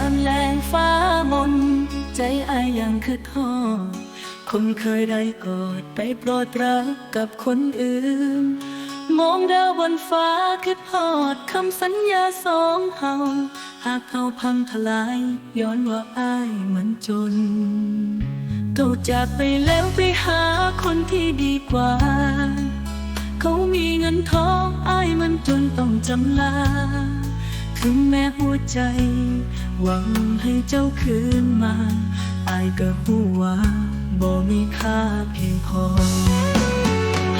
ามแรงฟ้ามน ใจอายยังคือทอคนเคยได้กอดไปโปรดรักกับคนอื่น มองดาวบนฟ้าคือทอดคำสัญญาสองเฮาหากเฮาพังทลาย ย้อนว่าอายมันจนเขาจากไปแล้วไปหาคนที่ดีกว่า เขามีเงินทองอายมันจนต้องจำลาถึงแม้หัวใจ หวังให้เจ้าคืนมาอายก็หูว่าบ่มีค่าเพียงพอ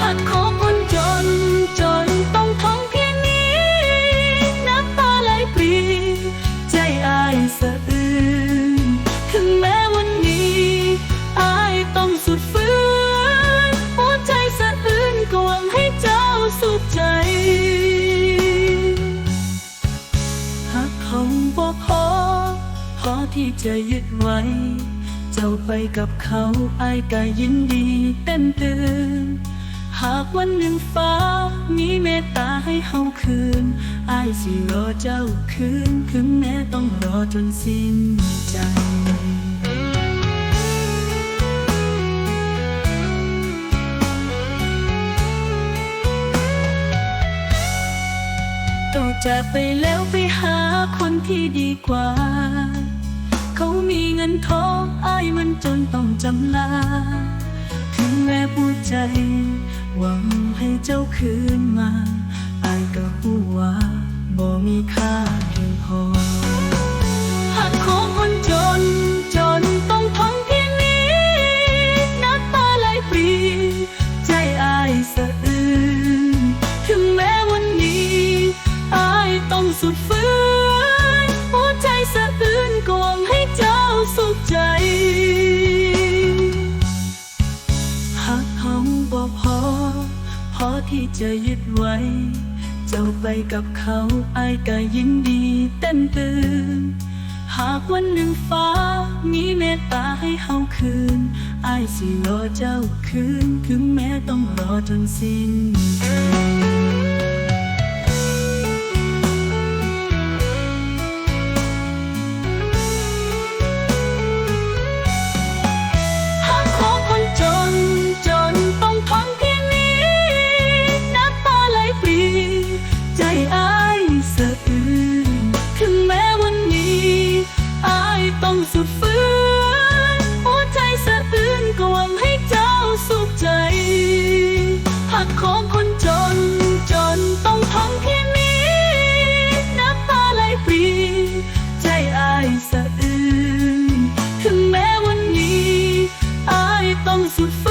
หักของคนจนจนต้องท้องเพียงนี้ น้ำตาไหลปรี ใจอายสะอื้นถึงแม้วันนี้อายต้องสุดฝืนหัวใจสะอื้นก็หวังให้เจ้าสุขใจ พอที่จะยึดไว้ เจ้าไปกับเขาอายก็ยินดีเต้นตื่นหากวันหนึ่งฟ้า มีเมตตาให้เฮาคืนอายสิรอเจ้าคืนถึงแม้ต้องรอจนสิ้นใจ ต้องจากไปแล้วไปหาคนที่ดีกว่า เขามีเงินทองอายมันจนต้องจำลา ถึงแม้ปูดใจ หวังให้เจ้าคืนมาอายก็หูว่าบ่มีค่า สุดฝืนหัวใจสะอื้นกวงให้เจ้าสุขใจ หากเขาบ่พอ พอที่จะยึดไว้ เจ้าไปกับเขาอายก็ยินดีเต้นตื่นหากวันหนึ่งฟ้ามีเมตตาให้เฮาคืนอายสิรอเจ้าคืนถึงแม้ต้องรอจนสิ้นากของคนจน จนต้องท้องแค่นี้ น้ำตาไหลปรี ใจอายสะอื้นถึงแม้วันนี้อายต้องสุดฝ